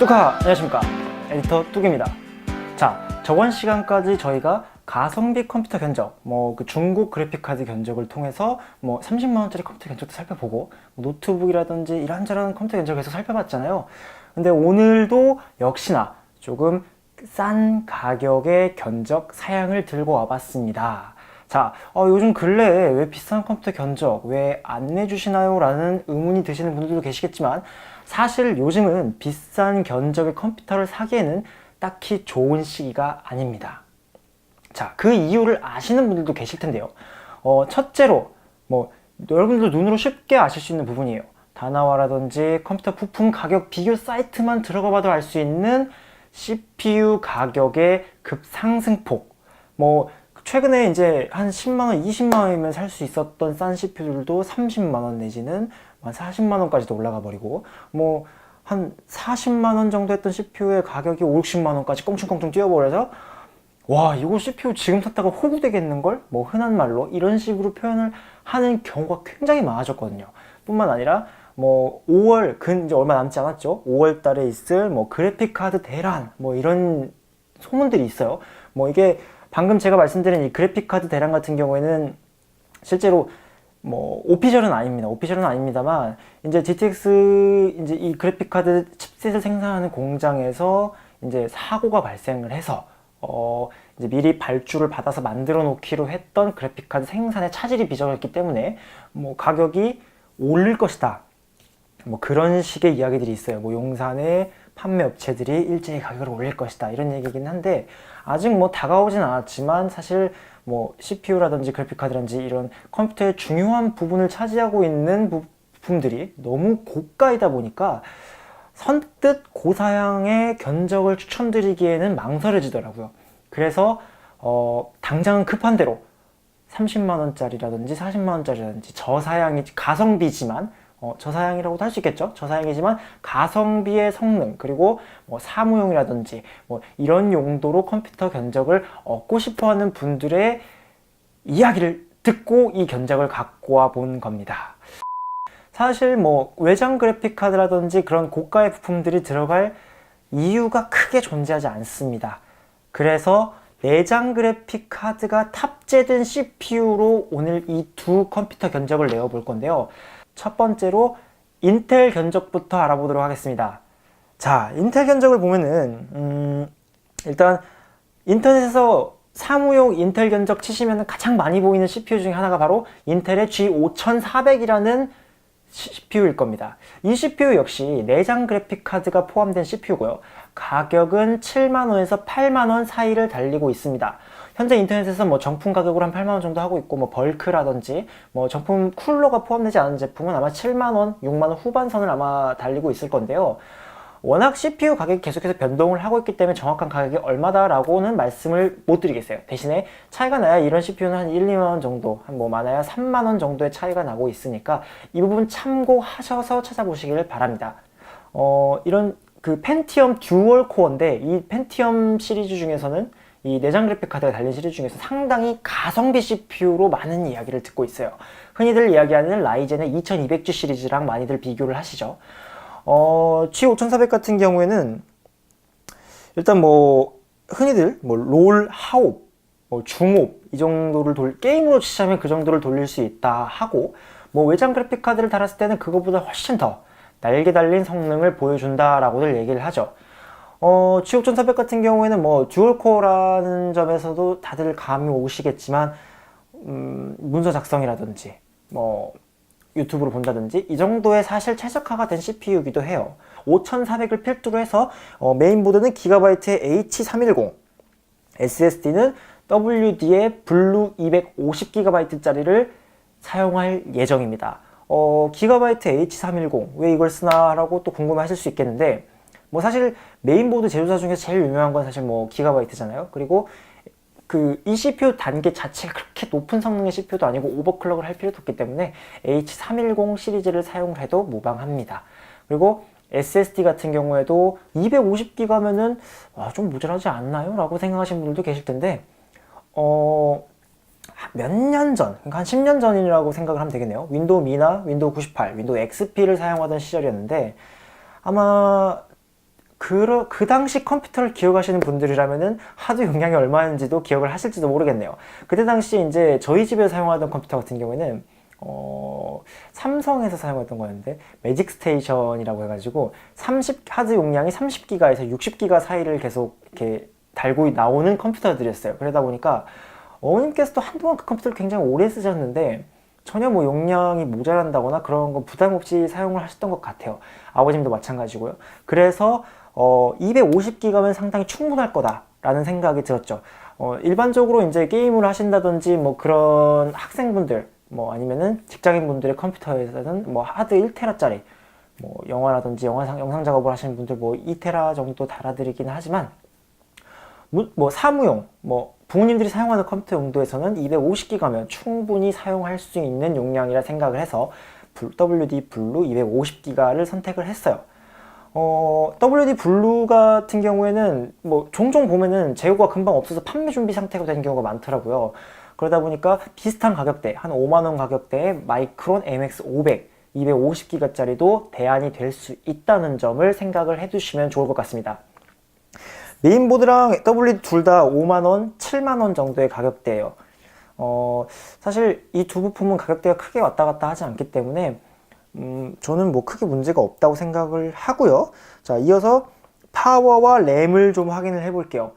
뚜카! 안녕하십니까. 에디터 뚝입니다. 자, 저번 시간까지 저희가 가성비 컴퓨터 견적, 뭐 그 중국 그래픽카드 견적을 통해서 뭐 30만원짜리 컴퓨터 견적도 살펴보고, 뭐 노트북이라든지 이런저런 컴퓨터 견적을 계속 살펴봤잖아요. 근데 오늘도 역시나 조금 싼 가격의 견적 사양을 들고 와봤습니다. 자, 어, 요즘 근래에 왜 비싼 컴퓨터 견적 왜 안 내주시나요? 라는 의문이 드시는 분들도 계시겠지만 사실 요즘은 비싼 견적의 컴퓨터를 사기에는 딱히 좋은 시기가 아닙니다. 자, 그 이유를 아시는 분들도 계실 텐데요. 어, 첫째로, 뭐, 여러분들 눈으로 쉽게 아실 수 있는 부분이에요. 다나와라든지 컴퓨터 부품 가격 비교 사이트만 들어가 봐도 알 수 있는 CPU 가격의 급상승폭. 뭐, 최근에 이제 한 10만원, 20만원이면 살 수 있었던 싼 CPU들도 30만원 내지는 한 40만원까지도 올라가 버리고, 뭐, 한 40만원 정도 했던 CPU의 가격이 5, 60만원까지 껑충껑충 뛰어버려서, 와, 이거 CPU 지금 샀다가 호구되겠는걸? 뭐, 흔한 말로 이런 식으로 표현을 하는 경우가 굉장히 많아졌거든요. 뿐만 아니라, 뭐, 5월, 근 이제 얼마 남지 않았죠? 5월 달에 있을 뭐, 그래픽 카드 대란, 뭐, 이런 소문들이 있어요. 뭐, 이게 방금 제가 말씀드린 이 그래픽카드 대란 같은 경우에는 실제로 뭐 오피셜은 아닙니다. 오피셜은 아닙니다만 이제 GTX 이제 이 그래픽카드 칩셋을 생산하는 공장에서 이제 사고가 발생을 해서 어 이제 미리 발주를 받아서 만들어 놓기로 했던 그래픽카드 생산에 차질이 빚어졌기 때문에 뭐 가격이 오를 것이다. 뭐 그런 식의 이야기들이 있어요. 뭐 용산의 판매 업체들이 일제히 가격을 올릴 것이다. 이런 얘기긴 한데 아직 뭐 다가오진 않았지만 사실 뭐 CPU라든지 그래픽카드라든지 이런 컴퓨터의 중요한 부분을 차지하고 있는 부품들이 너무 고가이다 보니까 선뜻 고사양의 견적을 추천드리기에는 망설여지더라고요. 그래서 어, 당장은 급한 대로 30만 원짜리라든지 40만 원짜리라든지 저사양이 가성비지만 어, 저사양이라고도 할 수 있겠죠. 저사양이지만 가성비의 성능 그리고 뭐 사무용이라든지 뭐 이런 용도로 컴퓨터 견적을 얻고 싶어하는 분들의 이야기를 듣고 이 견적을 갖고 와 본 겁니다. 사실 뭐 외장 그래픽 카드라든지 그런 고가의 부품들이 들어갈 이유가 크게 존재하지 않습니다. 그래서 내장 그래픽 카드가 탑재된 CPU로 오늘 이 두 컴퓨터 견적을 내어 볼 건데요. 첫 번째로 인텔 견적부터 알아보도록 하겠습니다. 자, 인텔 견적을 보면은 음, 일단 인터넷에서 사무용 인텔 견적 치시면 가장 많이 보이는 CPU 중에 하나가 바로 인텔의 G5400이라는 CPU일 겁니다. 이 CPU 역시 내장 그래픽 카드가 포함된 CPU고요. 가격은 7만원에서 8만원 사이를 달리고 있습니다. 현재 인터넷에서 뭐 정품 가격으로 한 8만 원 정도 하고 있고, 뭐 벌크라든지, 뭐 정품 쿨러가 포함되지 않은 제품은 아마 7만 원, 6만 원 후반선을 아마 달리고 있을 건데요. 워낙 CPU 가격이 계속해서 변동을 하고 있기 때문에 정확한 가격이 얼마다라고는 말씀을 못 드리겠어요. 대신에 차이가 나야 이런 CPU는 한 1, 2만 원 정도, 한 뭐 많아야 3만 원 정도의 차이가 나고 있으니까 이 부분 참고하셔서 찾아보시기를 바랍니다. 어, 이런 그 펜티엄 듀얼 코어인데 이 펜티엄 시리즈 중에서는 이 내장 그래픽 카드가 달린 시리즈 중에서 상당히 가성비 CPU로 많은 이야기를 듣고 있어요. 흔히들 이야기하는 라이젠의 2200G 시리즈랑 많이들 비교를 하시죠. 어, G5400 같은 경우에는 일단 뭐 흔히들 뭐 롤 하옵, 뭐 중옵 이 정도를 돌 게임으로 치자면 그 정도를 돌릴 수 있다 하고 뭐 외장 그래픽 카드를 달았을 때는 그거보다 훨씬 더 날개 달린 성능을 보여준다라고들 얘기를 하죠. 어, G5400 같은 경우에는 뭐 듀얼코어라는 점에서도 다들 감이 오시겠지만 음, 문서 작성이라든지 뭐 유튜브로 본다든지 이 정도의 사실 최적화가 된 CPU이기도 해요. 5400을 필두로 해서 어, 메인보드는 기가바이트의 H310, SSD는 WD의 블루 250GB짜리를 사용할 예정입니다. 어, 기가바이트 H310 왜 이걸 쓰나라고 또 궁금하실 수 있겠는데 뭐 사실 메인보드 제조사 중에서 제일 유명한 건 사실 뭐 기가바이트잖아요. 그리고 그 이 CPU 단계 자체가 그렇게 높은 성능의 CPU도 아니고 오버클럭을 할 필요도 없기 때문에 H310 시리즈를 사용을 해도 무방합니다. 그리고 SSD 같은 경우에도 250기가면은 아, 좀 모자라지 않나요? 라고 생각하시는 분들도 계실 텐데 어, 몇 년 전, 그러니까 한 10년 전이라고 생각을 하면 되겠네요. 윈도우 미나 윈도우 98, 윈도우 XP를 사용하던 시절이었는데 아마 그, 그 당시 컴퓨터를 기억하시는 분들이라면은 하드 용량이 얼마인지도 기억을 하실지도 모르겠네요. 그때 당시 이제 저희 집에 사용하던 컴퓨터 같은 경우에는 어, 삼성에서 사용했던 거였는데 매직 스테이션이라고 해가지고 30 하드 용량이 30기가에서 60기가 사이를 계속 이렇게 달고 나오는 컴퓨터들이었어요. 그러다 보니까 어머님께서도 한동안 그 컴퓨터를 굉장히 오래 쓰셨는데 전혀 뭐 용량이 모자란다거나 그런 거 부담 없이 사용을 하셨던 것 같아요. 아버님도 마찬가지고요. 그래서 어, 250기가면 상당히 충분할 거다라는 생각이 들었죠. 어, 일반적으로 이제 게임을 하신다든지 뭐 그런 학생분들 뭐 아니면은 직장인분들의 컴퓨터에서는 뭐 하드 1테라짜리 뭐 영화라든지 영화상, 영상 작업을 하시는 분들 뭐 2테라 정도 달아드리긴 하지만 무- 뭐 사무용 뭐 부모님들이 사용하는 컴퓨터 용도에서는 250기가면 충분히 사용할 수 있는 용량이라 생각을 해서 블- WD 블루 250기가를 선택을 했어요. 어, WD 블루 같은 경우에는 뭐 종종 보면은 재고가 금방 없어서 판매 준비 상태가 되는 경우가 많더라고요. 그러다 보니까 비슷한 가격대, 한 5만원 가격대의 마이크론 MX 500, 250기가짜리도 대안이 될 수 있다는 점을 생각을 해두시면 좋을 것 같습니다. 메인보드랑 WD 둘다 5만원, 7만원 정도의 가격대예요. 어, 사실 이 두 부품은 가격대가 크게 왔다 갔다 하지 않기 때문에 음, 저는 뭐 크게 문제가 없다고 생각을 하고요. 자, 이어서 파워와 램을 좀 확인을 해 볼게요.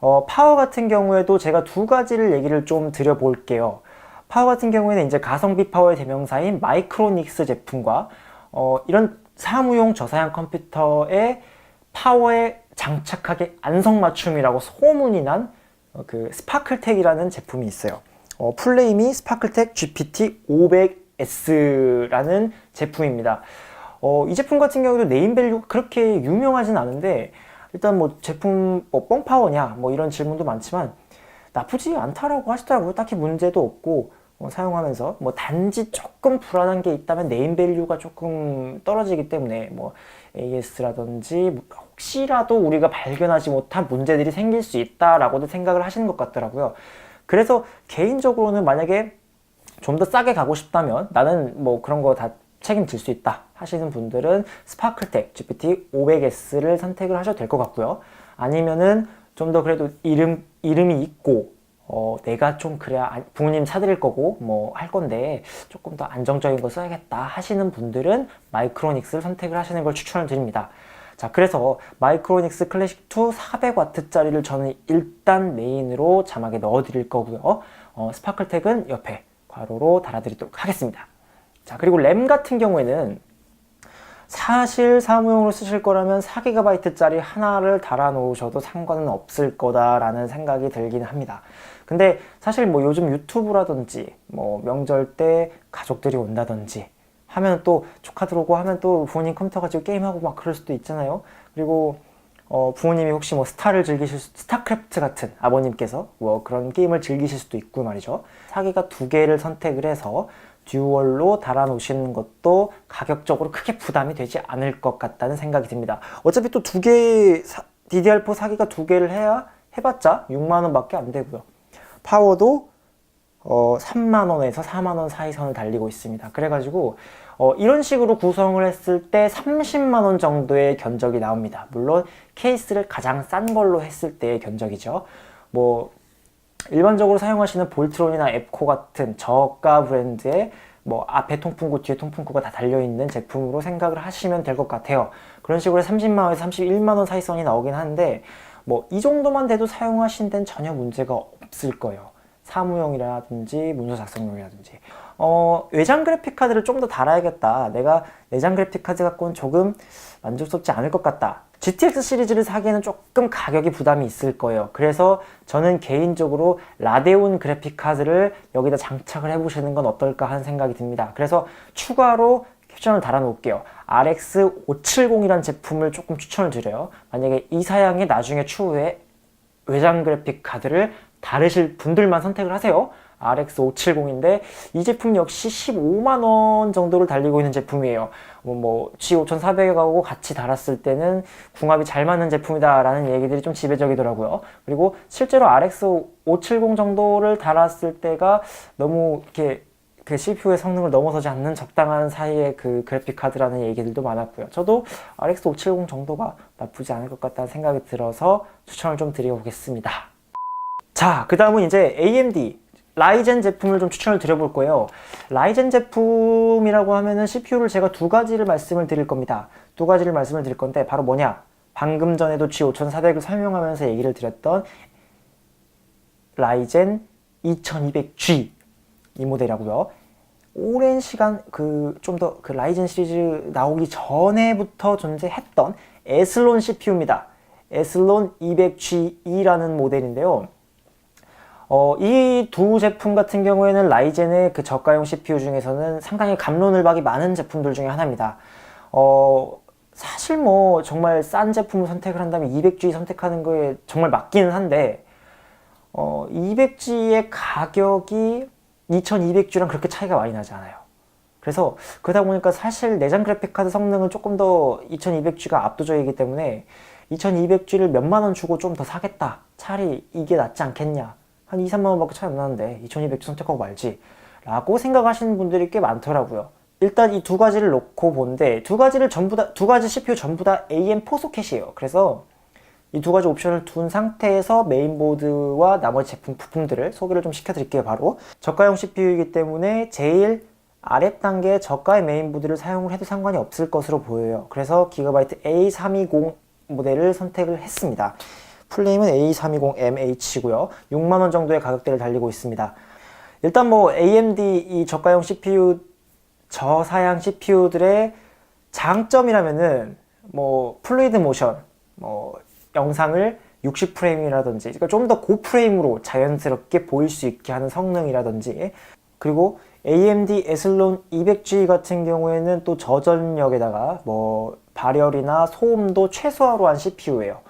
어, 파워 같은 경우에도 제가 두 가지를 얘기를 좀 드려 볼게요. 파워 같은 경우에는 이제 가성비 파워의 대명사인 마이크로닉스 제품과 어, 이런 사무용 저사양 컴퓨터의 파워에 장착하기 안성맞춤이라고 소문이 난 어, 그 스파클텍이라는 제품이 있어요. 어, 플레이미 스파클텍 GPT 500S라는 제품입니다. 어, 이 제품 같은 경우도 네임밸류가 그렇게 유명하진 않은데 일단 뭐 제품 뭐 뻥파워냐 뭐 이런 질문도 많지만 나쁘지 않다라고 하시더라고요. 딱히 문제도 없고 어, 사용하면서 뭐 단지 조금 불안한 게 있다면 네임 밸류가 조금 떨어지기 때문에 뭐 AS라든지 혹시라도 우리가 발견하지 못한 문제들이 생길 수 있다라고도 생각을 하시는 것 같더라고요. 그래서 개인적으로는 만약에 좀 더 싸게 가고 싶다면 나는 뭐 그런 거 다 책임질 수 있다 하시는 분들은 스파클텍 GPT 500S를 선택을 하셔도 될 것 같고요. 아니면은 좀 더 그래도 이름 이름이 있고 어, 내가 좀 그래야 안- 부모님 사드릴 거고 뭐 할 건데 조금 더 안정적인 거 써야겠다 하시는 분들은 마이크로닉스를 선택을 하시는 걸 추천을 드립니다. 자, 그래서 마이크로닉스 클래식 2 400W짜리를 저는 일단 메인으로 자막에 넣어 드릴 거고요. 어, 스파클텍은 옆에 괄호로 달아 드리도록 하겠습니다. 자, 그리고 램 같은 경우에는 사실 사무용으로 쓰실 거라면 4GB짜리 하나를 달아 놓으셔도 상관은 없을 거다라는 생각이 들긴 합니다. 근데 사실 뭐 요즘 유튜브라든지 뭐 명절 때 가족들이 온다든지 하면 또 조카 들어오고 하면 또 부모님 컴퓨터 가지고 게임하고 막 그럴 수도 있잖아요. 그리고 어, 부모님이 혹시 뭐 스타를 즐기실 수, 스타크래프트 같은 아버님께서 뭐 그런 게임을 즐기실 수도 있고 말이죠. 사기가 두 개를 선택을 해서 듀얼로 달아 놓으시는 것도 가격적으로 크게 부담이 되지 않을 것 같다는 생각이 듭니다. 어차피 또 두 개, DDR4 사기가 두 개를 해야 해봤자 6만 원 밖에 안 되고요. 파워도 어, 3만 원에서 4만 원 사이 선을 달리고 있습니다. 그래가지고 어, 이런 식으로 구성을 했을 때 30만 원 정도의 견적이 나옵니다. 물론 케이스를 가장 싼 걸로 했을 때의 견적이죠. 뭐 일반적으로 사용하시는 볼트론이나 앱코 같은 저가 브랜드의 뭐 앞에 통풍구, 뒤에 통풍구가 다 달려있는 제품으로 생각을 하시면 될 것 같아요. 그런 식으로 30만 원에서 31만 원 사이 선이 나오긴 하는데 뭐 이 정도만 돼도 사용하신 데는 전혀 문제가 없을 거예요. 사무용이라든지 문서 작성용이라든지 어, 외장 그래픽 카드를 좀 더 달아야겠다. 내가 내장 그래픽 카드 갖고는 조금 만족스럽지 않을 것 같다. GTX 시리즈를 사기에는 조금 가격이 부담이 있을 거예요. 그래서 저는 개인적으로 라데온 그래픽 카드를 여기다 장착을 해보시는 건 어떨까 하는 생각이 듭니다. 그래서 추가로 캡션을 달아 놓을게요. RX 570이라는 제품을 조금 추천을 드려요. 만약에 이 사양이 나중에 추후에 외장 그래픽 카드를 다르실 분들만 선택을 하세요. RX 570인데 이 제품 역시 15만 원 정도를 달리고 있는 제품이에요. 뭐, 뭐 G5400하고 같이 달았을 때는 궁합이 잘 맞는 제품이다 라는 얘기들이 좀 지배적이더라고요. 그리고 실제로 RX 570 정도를 달았을 때가 너무 이렇게 그 CPU의 성능을 넘어서지 않는 적당한 사이의 그 그래픽 카드라는 얘기들도 많았고요. 저도 RX 570 정도가 나쁘지 않을 것 같다는 생각이 들어서 추천을 좀 드려보겠습니다. 자, 그 다음은 이제 AMD 라이젠 제품을 좀 추천을 드려볼 거예요. 라이젠 제품이라고 하면은 CPU를 제가 두 가지를 말씀을 드릴 겁니다. 두 가지를 말씀을 드릴 건데 바로 뭐냐? 방금 전에도 G5400을 설명하면서 얘기를 드렸던 라이젠 2200G 이 모델이라고요. 오랜 시간 그 좀 더 그 라이젠 시리즈 나오기 전에부터 존재했던 에슬론 CPU입니다. 에슬론 200GE라는 모델인데요. 어, 이 두 제품 같은 경우에는 라이젠의 그 저가용 CPU 중에서는 상당히 감론을 박이 많은 제품들 중에 하나입니다. 어, 사실 뭐 정말 싼 제품을 선택을 한다면 200G 선택하는 거에 정말 맞기는 한데 어, 200G의 가격이 2200G랑 그렇게 차이가 많이 나지 않아요. 그래서 그러다 보니까 사실 내장 그래픽 카드 성능은 조금 더 2200G가 압도적이기 때문에 2200G를 몇만 원 주고 좀 더 사겠다. 차라리 이게 낫지 않겠냐. 한 2, 3만 원밖에 차이 안 나는데 2200G 선택하고 말지. 라고 생각하시는 분들이 꽤 많더라고요. 일단 이 두 가지를 놓고 본데 두 가지를 전부 다 두 가지 CPU 전부 다 AM4 소켓이에요. 그래서 이 두 가지 옵션을 둔 상태에서 메인보드와 나머지 제품 부품들을 소개를 좀 시켜드릴게요. 바로 저가용 CPU이기 때문에 제일 아랫 단계 저가의 메인보드를 사용을 해도 상관이 없을 것으로 보여요. 그래서 기가바이트 A320 모델을 선택을 했습니다. 플레임은 A320MH고요. 6만 원 정도의 가격대를 달리고 있습니다. 일단 뭐 AMD 이 저가용 CPU 저사양 CPU들의 장점이라면은 뭐 플루이드 모션, 뭐 영상을 60프레임이라든지 그러니까 좀 더 고프레임으로 자연스럽게 보일 수 있게 하는 성능이라든지 그리고 AMD 에슬론 200G 같은 경우에는 또 저전력에다가 뭐 발열이나 소음도 최소화로 한 CPU예요.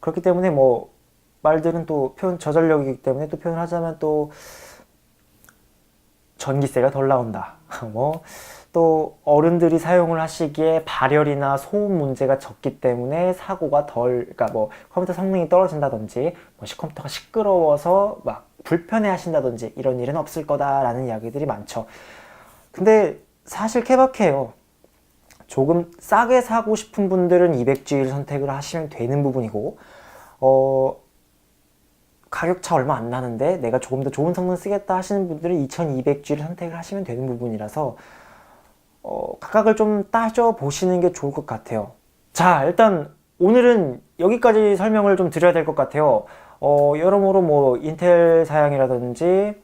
그렇기 때문에 뭐 말들은 또 표현 저전력이기 때문에 또 표현을 하자면 또 전기세가 덜 나온다. 뭐 또 어른들이 사용을 하시기에 발열이나 소음 문제가 적기 때문에 사고가 덜, 그러니까 뭐 컴퓨터 성능이 떨어진다든지, 뭐 시- 컴퓨터가 시끄러워서 막 불편해 하신다든지 이런 일은 없을 거다라는 이야기들이 많죠. 근데 사실 케바케요. 조금 싸게 사고 싶은 분들은 200G를 선택을 하시면 되는 부분이고, 어, 가격 차 얼마 안 나는데 내가 조금 더 좋은 성능 쓰겠다 하시는 분들은 2200G를 선택을 하시면 되는 부분이라서 어, 각각을 좀 따져 보시는 게 좋을 것 같아요. 자, 일단 오늘은 여기까지 설명을 좀 드려야 될 것 같아요. 어, 여러모로 뭐 인텔 사양이라든지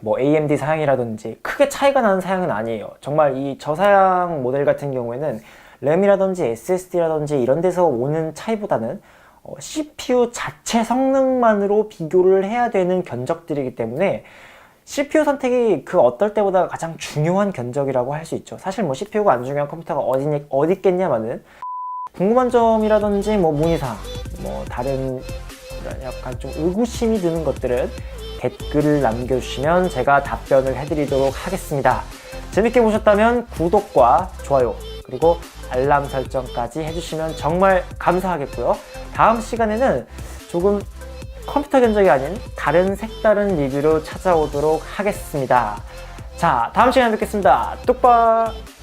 뭐 AMD 사양이라든지 크게 차이가 나는 사양은 아니에요. 정말 이 저사양 모델 같은 경우에는 램이라든지 SSD라든지 이런 데서 오는 차이보다는 어, CPU 자체 성능만으로 비교를 해야 되는 견적들이기 때문에 CPU 선택이 그 어떨 때보다 가장 중요한 견적이라고 할 수 있죠. 사실 뭐 CPU가 안 중요한 컴퓨터가 어디, 어디 있겠냐마는 궁금한 점이라든지 뭐 문의사항, 뭐 다른 약간 좀 의구심이 드는 것들은 댓글을 남겨주시면 제가 답변을 해드리도록 하겠습니다. 재밌게 보셨다면 구독과 좋아요 그리고 알람 설정까지 해주시면 정말 감사하겠고요. 다음 시간에는 조금 컴퓨터 견적이 아닌 다른 색다른 리뷰로 찾아오도록 하겠습니다. 자, 다음 시간에 뵙겠습니다. 뚝바!